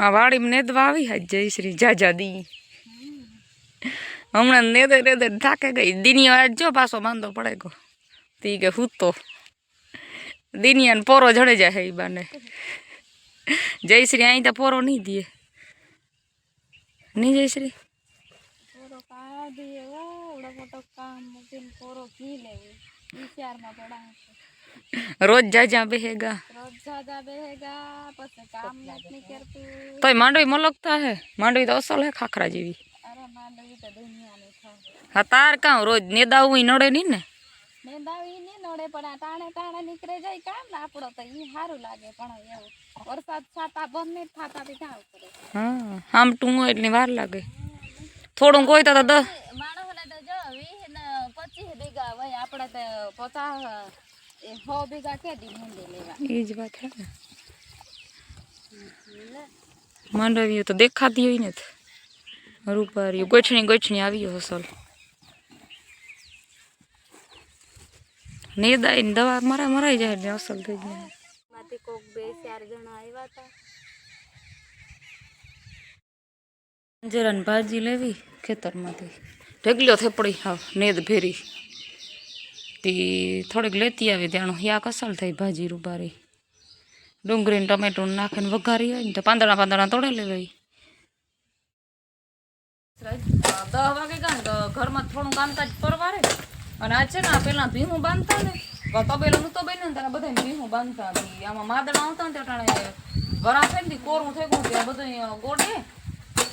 આ વાડીમાં નેદવા આવી હાજ જયશ્રી જાજા દી. હમણાં નેદર નેદર થાકે ગઈ. દિનિયા જો પાછો માંદો પડે ગયો. તી કે હૂતો. દિનિયાને પોરો જડે જાય હે બાને. જયશ્રી અહીં તો પોરો નહીં દે નહીં જયશ્રી પોરો કાઢી મોટો કામ પોરો ઘી લેવું. વિચારમાં પડા રોજ જાજા બેહેગા. રોજ જાજા બેહેગા પછી કામ નથી કરતું તોય માંડવી મલકતા હે. માંડવી તો અસલ હે ખાખરા જેવી. અરે માંડવી તો દુનિયાની ખાવ હા તાર કાં રોજ નેદાવું નડે નહીં ને? મેંદાવી ને નડે પણ આ ટાણે ટાણે નીકળે જાય કામ ને આપણો તો ઈ સારું લાગે પણ એવું વરસાદ છાતા બંધ નહીં થાતા હા આમટું હોય એટલે વાર લાગે. થોડું કોઈ તો દસ તો જો વીસ ને પચીસ વીઘા હોય આપણે તો પચાસ એ સો વીઘા કે દી મૂંડી લેવા એ જ વાત હે ને માંડવીઓ તો દેખાતી હોય ને રૂપારી ગોઠણી ગોઠણી આવી અસલ નેદાઈ ને દવા મરા મરાઈ જાય એટલે અસલ થઈ જાય માંથી કોક બે ચાર જણા આવ્યા હતા જરાને ભાજી લેવી ખેતરમાંથી ઢગલ્યો થેપડી હાવ નેદ ભેરી તી થોડીક લેતી આવી ત્યાં યાક કસલ થઈ ભાજી રૂબારી ડુંગળીને ટમેટું નાખીને વઘારી હોય ને તો પાંદડા પાંદડા તોડે લેવાય દસ વાગે ગયા ઘરમાં થોડું કામકાજ પરવારે અને આ છે ને પેલા બાંધતા ને તબેલું નતું બન્યું ને ત્યારે બધા ભીહું બાંધતા આમાં માદડા આવતા ને ત્યારે વરા થઈ કોરું થઈ ગયું ત્યાં બધું ગોડે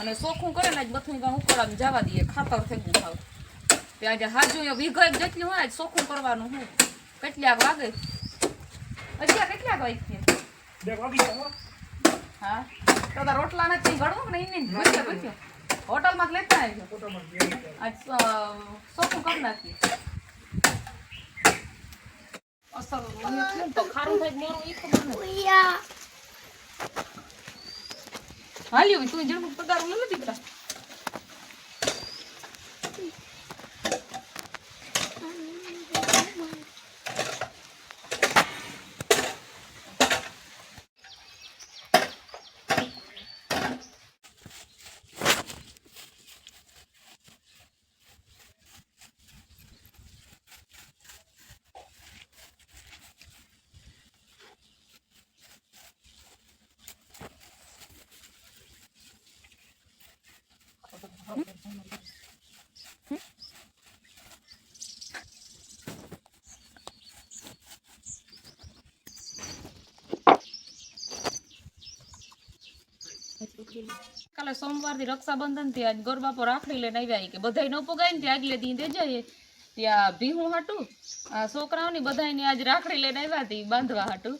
અને સોખું કરે ને બધું ઉપર જવા દઈએ, ખાતર થઈ ગયું થાવ ત્યાં જે હાજુ વીઘો એક જેટલી હોય ચોખ્ખું કરવાનું હું. કેટલાક વાગે? અત્યારે કેટલાક વાગે હા. તો તાર રોટલા નથી ગળવું ને નહીં પૂછ્યો પૂછ્યો હોટલમાં લેતા અ, ચોખ્ખું કરી નાખીએ. અસર ને તો ખારું થાય મોરું ઈ ખબર નથી. તું જણ પગાર નથી દીકરા કાલે સોમવારથી રક્ષાબંધનથી આજ ગરબા પર રાખડી લઈને આવ્યા કે બધા ન પોગાય ને ત્યાં આગલે દી દે જઈએ ત્યાં ભીહું હાટું, આ છોકરાઓની બધાયની આજ રાખડી લઈને આવ્યા હતી બાંધવા હાટું.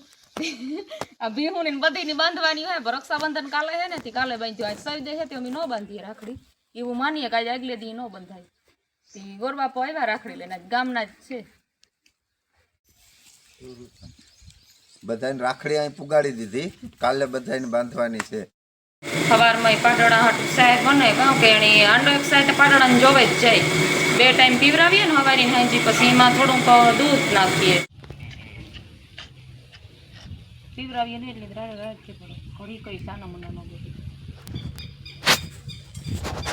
આ ભીહું ને બધી ની બાંધવાની હોય રક્ષાબંધન કાલે હે ને કાલે બાંધ્યો. આજ સૌદે છે તે અમે ન બાંધીએ રાખડી. એવું માનીએ કે આજે આગલે દી ન બંધાય. તે ગોરબાપો આવ્યા રાખડી લઈને ગામના જ છે. બધાને રાખડી અહીં પુગાડી દીધી. કાલે બધાને બાંધવાની છે. સવારમાં હટ સાહેબ બને કહું કે એની આંડો એક સાહેબ પાટડાને જોવે જ જાય. બે ટાઈમ પીવરાવીએ ને હવારી હાંજી પછી એમાં થોડુંક દૂધ નાખીએ. પીવરાવીએ ને એટલે રાડે રાડ કે ઘડી કઈ સાના મને ન બોલે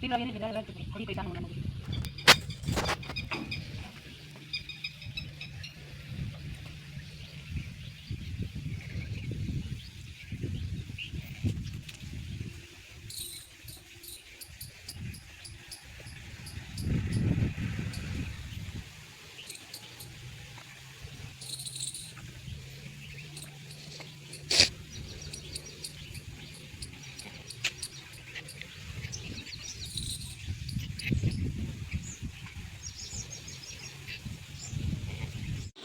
પીવરાવીએ ને એટલે રાડે રાડ કે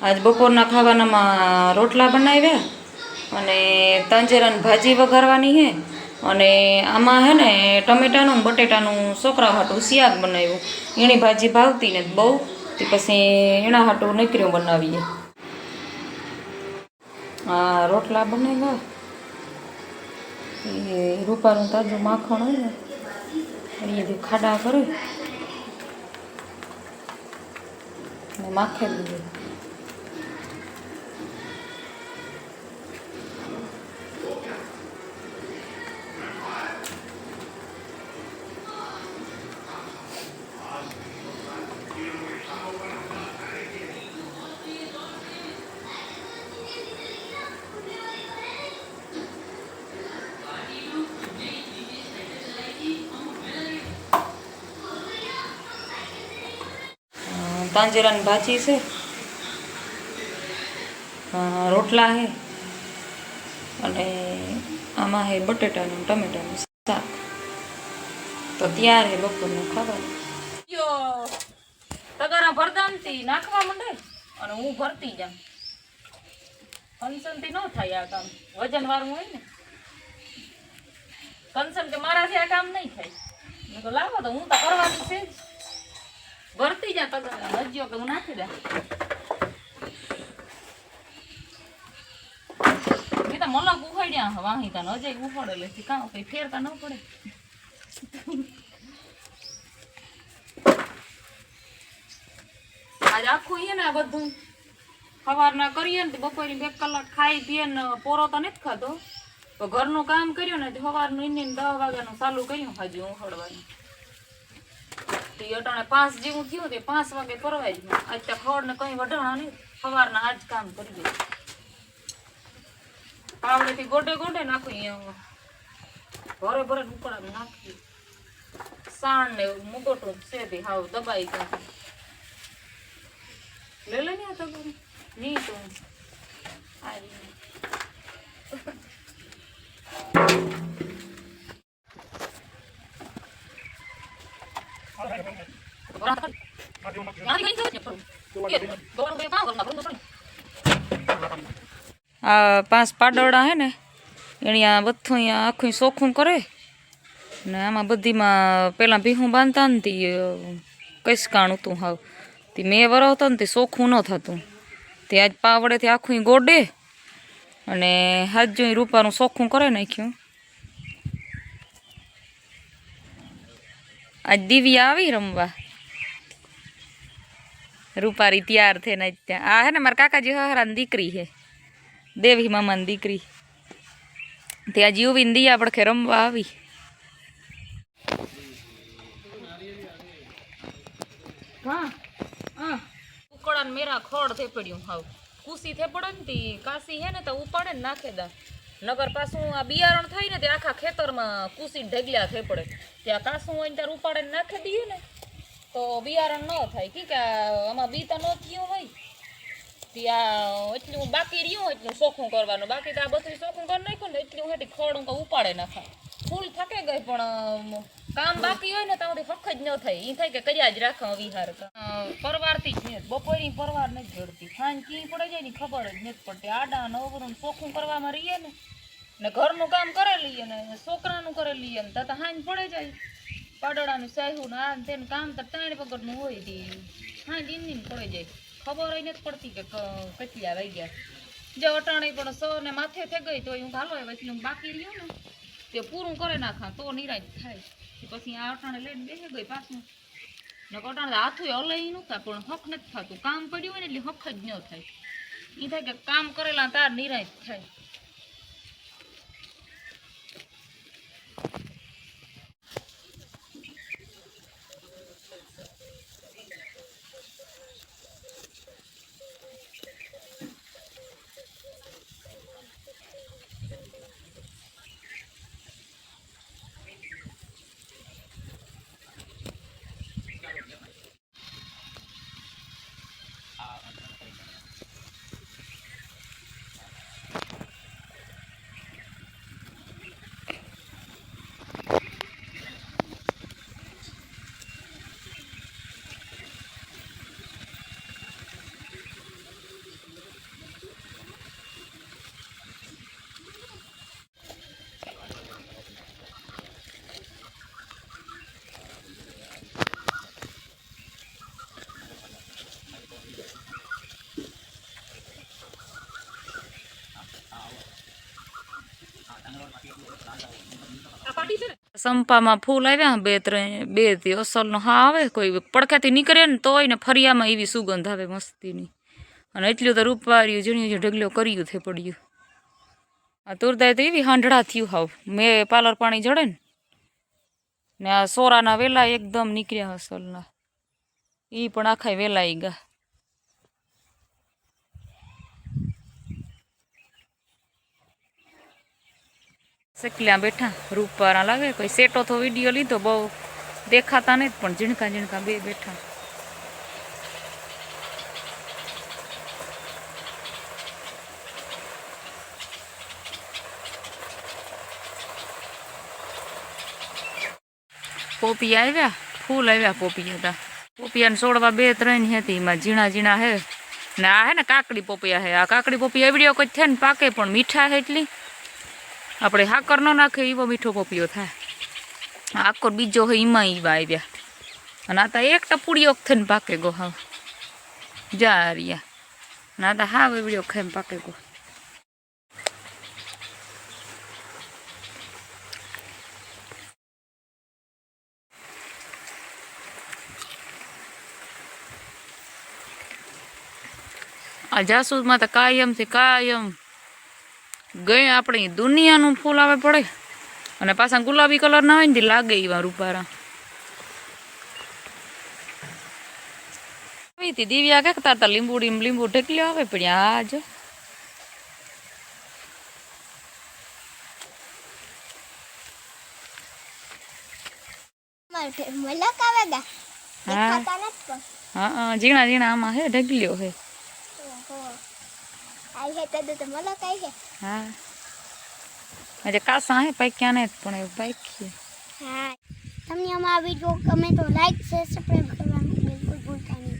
આજ બપોરના ખાવાનામાં રોટલા બનાવ્યા અને તંજેરાની ભાજી વઘારવાની છે અને આમાં હે ને ટમેટાનું બટેટાનું છોકરા હાટું શિયાગ બનાવ્યું. એની ભાજી ભાવતી ને બહુ. પછી એના હાટું નીકળ્યું બનાવીએ. આ રોટલા બનાવ્યા. એ રૂપાનું તાજું માખણ હોય ને અહીંયાથી ખાડા કરે. ને માખે દીધું અ, તાંજરાની ભાજી છે. રોટલા છે. અને આમાં છે બટેટાનું ટમેટાનું શાક. તો ત્યાર બપોરનું ખાવાનું. તગારા ભરદાનથી નાખવા માંડે અને હું ભરતી જાઉં. કંસનથી ન થાય આ કામ. વજન વાળું હોય ને. કન્સન કે મારાથી આ કામ નહીં થાય. મેં તો લાવો તો હું તો કરવાની છે જ. ભરતી જા તો હજ્યો કે હું નાખી દે. મેં તો મલક ઉખાડ્યા વાહી તને અજય ઉખાડેલે છે. કાં કઈ ફેરતા ન પડે? આજે આખું છે ને બધું સવારના કરીએ ને બપોરે બે કલાક ખાઈ પીએ ને પોરો તો નથી ખાતો તો ઘરનું કામ કર્યું ને સવારનું ઈને દસ વાગ્યાનું ચાલુ કર્યું, હજી ઉખડવાનું. તે અટાણે પાંચ જેવું થયું તે પાંચ વાગે પરવાય જ. આજ ત્યાં ખડ ને કઈ વઢાણા નહીં. સવારના આજ કામ કરી દે. પાવડેથી ગોડે ગોડે નાખું ભરે ભરે ઉકળા નાખી સાણ ને મુગોટું છે તે હાવ દબાઈ જાય. લે લે ને તો નહીં તો આ રહ્યું. આ પાંચ પાડોડા હે ને એની આ બધું અહીંયા આખું ચોખ્ખું કરે. ને આમાં બધીમાં પહેલાં ભીહું બાંધતા ને તી કસકાણું હતું હાવ. તે મેં વરાવતો ને તે ચોખ્ખું ન થતું. તે આજ પાવડેથી આખું ગોડે અને હાથ રૂપાનું ચોખ્ખું કરે નાખ્યું. આજ દિવ્યા આવી રમવા. રૂપારી તૈયાર થઈને જ ત્યાં. આ હે ને મારા કાકાજી હરાની દીકરી છે દેવી મામાની દીકરી. ત્યાં જીવીને દિયા પડખે રમવા આવી. હા હા. ઉકળાને મેરા ખોડ થઈ પડ્યું હાવ. કુસી ને તી કાસી હે ને તો ઉપાડે નાખે દા. નગર પાછું આ બિયારણ થાય ને આખા ખેતરમાં કુસી ઢગલ્યા થઈ પડે. ત્યાં કાસું હોય ઉપાડે ને નાખી દઈએ ને. તો બિયારણ ન થાય. કી આમાં બી તો ન થયું હોય. ત્યાં એટલું બાકી રહ્યું એટલું ચોખ્ખું કરવાનું. બાકી તો આ બધું ચોખ્ખું કરી નાખ્યું ને એટલું હેઠી ખોડ હું ઉપાડે નાખાય ફૂલ થકે ગઈ પણ કામ બાકી હોય ને તો હખ જ ન થાય. એ થાય કે કર્યા જ રાખો વિહાર પરવારથી જ નહીં. બપોરની પરવાર નથી જડતી. ખાંડ કી પડે જાય ને ખબર જ નથી પડતી. આડા નવરું ચોખ્ખું કરવામાં રહીએ ને. ને ઘરનું કામ કરે ને, છોકરાનું કરે લઈએ ને તો હાંજ પડે જાય. પાડોળાનું સાહ્યું ને આ તેનું કામ તો ત્રણ પગડનું હોય તે. હા ઇન્દીન પડી જાય. ખબર હોય નથી પડતી કે કેટલા વાગ્યા જે અટાણે પણ સો ને માથે થઈ ગઈ તો હું ઘાલો હું બાકી રહ્યું ને. તે પૂરું કરે નાખા તો નિરાશ થાય. પછી આ અટાણે લઈને બેસી ગઈ પાછું. ને અટાણે હાથું હલાઈ નહોતા, પણ હક નથી થતું. કામ પડ્યું હોય ને એટલે હક જ ન થાય. એ થાય કે કામ કરેલા તાર નિરાશ થાય. સંપામાં ફૂલ આવ્યા બે ત્રણ, બેથી અસલનો હા આવે, કોઈ પડખાથી નીકળે ને તોય ને ફરિયામાં એવી સુગંધ આવે મસ્તીની. અને એટલું તો રૂપાર્યું ઝીણ્યું ઝીણું ઢગલો કર્યું થઈ પડ્યું. આ તુરદાય તો એવી હાંઢળા થયું હાવ. મેં પાલર પાણી જડે ને ને આ સોરાના વેલા એકદમ નીકળ્યા અસલના. એ પણ આખા વેલા ઈ ગયા. શકલ્યા બેઠા રૂપારા લાગે, કોઈ સેટો તો વીડિયો લીધો, બહુ દેખાતા નહીં, પણ ઝીણકા ઝીણકા બે બેઠા. પોપી આવ્યા, ફૂલ આવ્યા પોપી હતા પોપિયાને છોડવા બે ત્રણ હતી, એમાં ઝીણા ઝીણા હે. ને આ હે ને કાકડી પોપિયા હે, આ કાકડી પોપી એવડીઓ કોઈ છે ને પાકે, પણ મીઠા હે એટલી. આપણે હાકર ન નાખે એવો મીઠો પોપિયો થાય. આકર બીજો હોય એમાં ઈવા આવ્યા અને આ તો એક ટપુડીઓ થઈને પાકે ગો હાવ. જા રહ્યા ના તો હાવ એવડીઓ ખાઈને પાકે ગો. આ જાસૂદમાં તો કાયમથી કાયમ ગઈ આપણે દુનિયાનું ફૂલ આવે પડે. અને પાછા ગુલાબી કલર ના હોય ને લાગે એવા રૂપારા આવી દિવ્યા કે તાર લીંબુડી લીંબુ ઢેકલ્યો આવે પણ આ જો હા. ઝીણા ઝીણા આમાં હે ઢગલ્યો હે. હે આજે કાસા હે? પાક્યા ને પણ એવું પાકીએ હા. તમને અમારો વીડિયો ગમે તો લાઈક શેર સબસ્ક્રાઇબ કરવાનું બિલકુલ ભૂલતા નહીં.